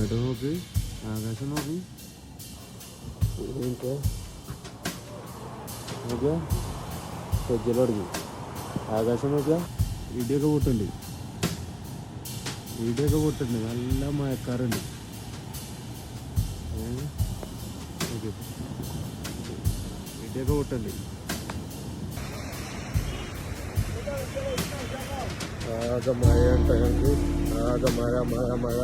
ഇങ്ങോട്ട് നോക്ക് ആകാശം നോക്ക് നോക്കുക കൊജ്ജൽ തുടങ്ങി ആകാശം നോക്കുക ഇടിയൊക്കെ പൊട്ടുണ്ട് ഇടിയൊക്കെ പൊട്ടുണ്ട് നല്ല മഴക്കാറുണ്ട്. ഇടിയൊക്കെ പൊട്ടുണ്ട് ആകെ മഴ ഞങ്ങൾക്ക് ആകെ മഴ മഴ മഴ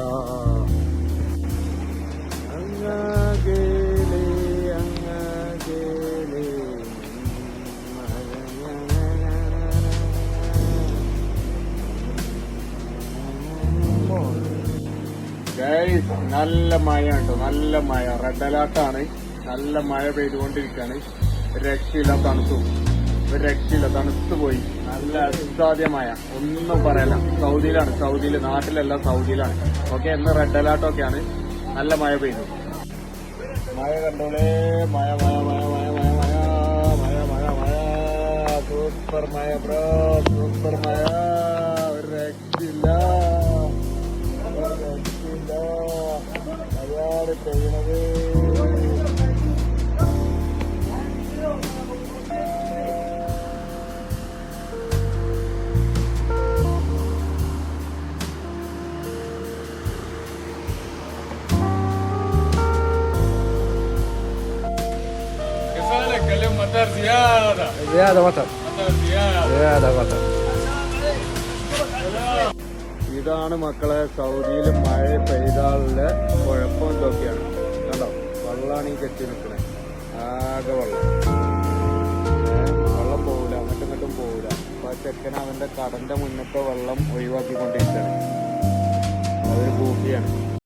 നല്ല മഴ ഉണ്ടോ നല്ല മഴ. റെഡ് അലേർട്ടാണ് നല്ല മഴ പെയ്തുകൊണ്ടിരിക്കുകയാണ്. രക്ഷയില്ല തണുത്തു. രക്ഷയില്ല തണുത്തു പോയി നല്ല അസാധ്യമായ ഒന്നും പറയല സൗദിയിലാണ്. സൗദിയിൽ നാട്ടിലല്ല സൗദിയിലാണ്. ഓക്കെ ഇന്ന് റെഡ് അലേർട്ടൊക്കെയാണ് നല്ല മഴ പെയ്തു. മഴ കണ്ടോളേ. മഴ മഴ മഴ മഴ മഴ മഴ മഴ മഴ മഴ സൂപ്പർ മഴ ബ്രോ സൂപ്പർ മഴ. ഒരു രക്ഷയില്ല. മഴയാണ് പെയ്യണത് كفالك اليوم مطر زيادة زيادة مطر مطر زيادة زيادة مطر ഇതാണ് മക്കളെ സൗദിയിൽ മഴ പെയ്താലുള്ള കുഴപ്പം ഇതൊക്കെയാണ് കണ്ടോ വെള്ളമാണ് ഈ കെട്ടി നിൽക്കണേ ആകെ വെള്ളം. വെള്ളം പോവില്ല അങ്ങോട്ടും ഇങ്ങോട്ടും പോവില്ല അപ്പൊ ആ ചെക്കൻ അവന്റെ കടന്റെ മുന്നത്തെ വെള്ളം ഒഴിവാക്കിക്കൊണ്ടിരിക്കുകയാണ്. അതൊരു ഭൂമിയാണ്.